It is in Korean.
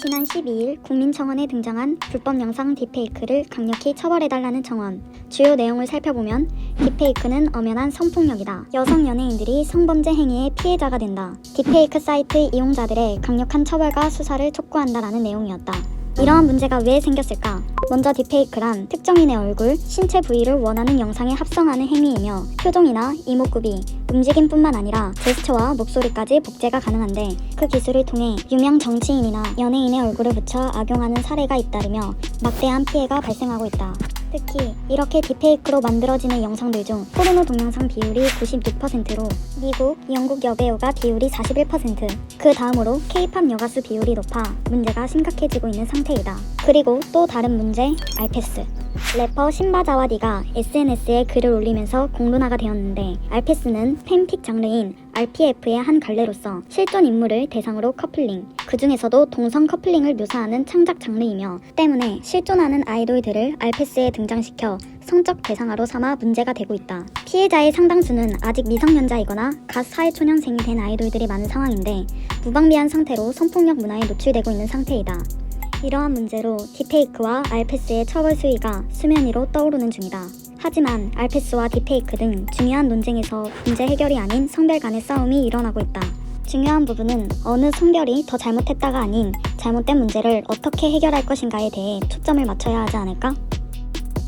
지난 12일 국민청원에 등장한 불법 영상 딥페이크를 강력히 처벌해달라는 청원. 주요 내용을 살펴보면 딥페이크는 엄연한 성폭력이다. 여성 연예인들이 성범죄 행위의 피해자가 된다. 딥페이크 사이트 이용자들의 강력한 처벌과 수사를 촉구한다라는 내용이었다. 이러한 문제가 왜 생겼을까? 먼저 딥페이크란 특정인의 얼굴, 신체 부위를 원하는 영상에 합성하는 행위이며 표정이나 이목구비, 움직임뿐만 아니라 제스처와 목소리까지 복제가 가능한데 그 기술을 통해 유명 정치인이나 연예인의 얼굴을 붙여 악용하는 사례가 잇따르며 막대한 피해가 발생하고 있다. 특히 이렇게 딥페이크로 만들어지는 영상들 중 포르노 동영상 비율이 96%로 미국, 영국 여배우가 비율이 41%, 그 다음으로 케이팝 여가수 비율이 높아 문제가 심각해지고 있는 상태이다. 그리고 또 다른 문제, 알페스. 래퍼 신바자와 디가 SNS에 글을 올리면서 공론화가 되었는데 알페스는 팬픽 장르인 RPF의 한 갈래로서 실존 인물을 대상으로 커플링, 그 중에서도 동성 커플링을 묘사하는 창작 장르이며 때문에 실존하는 아이돌들을 알페스에 등장시켜 성적 대상화로 삼아 문제가 되고 있다. 피해자의 상당수는 아직 미성년자이거나 갓 사회초년생이 된 아이돌들이 많은 상황인데 무방비한 상태로 성폭력 문화에 노출되고 있는 상태이다. 이러한 문제로 딥페이크와 알페스의 처벌 수위가 수면 위로 떠오르는 중이다. 하지만 알페스와 딥페이크 등 중요한 논쟁에서 문제 해결이 아닌 성별 간의 싸움이 일어나고 있다. 중요한 부분은 어느 성별이 더 잘못했다가 아닌 잘못된 문제를 어떻게 해결할 것인가에 대해 초점을 맞춰야 하지 않을까?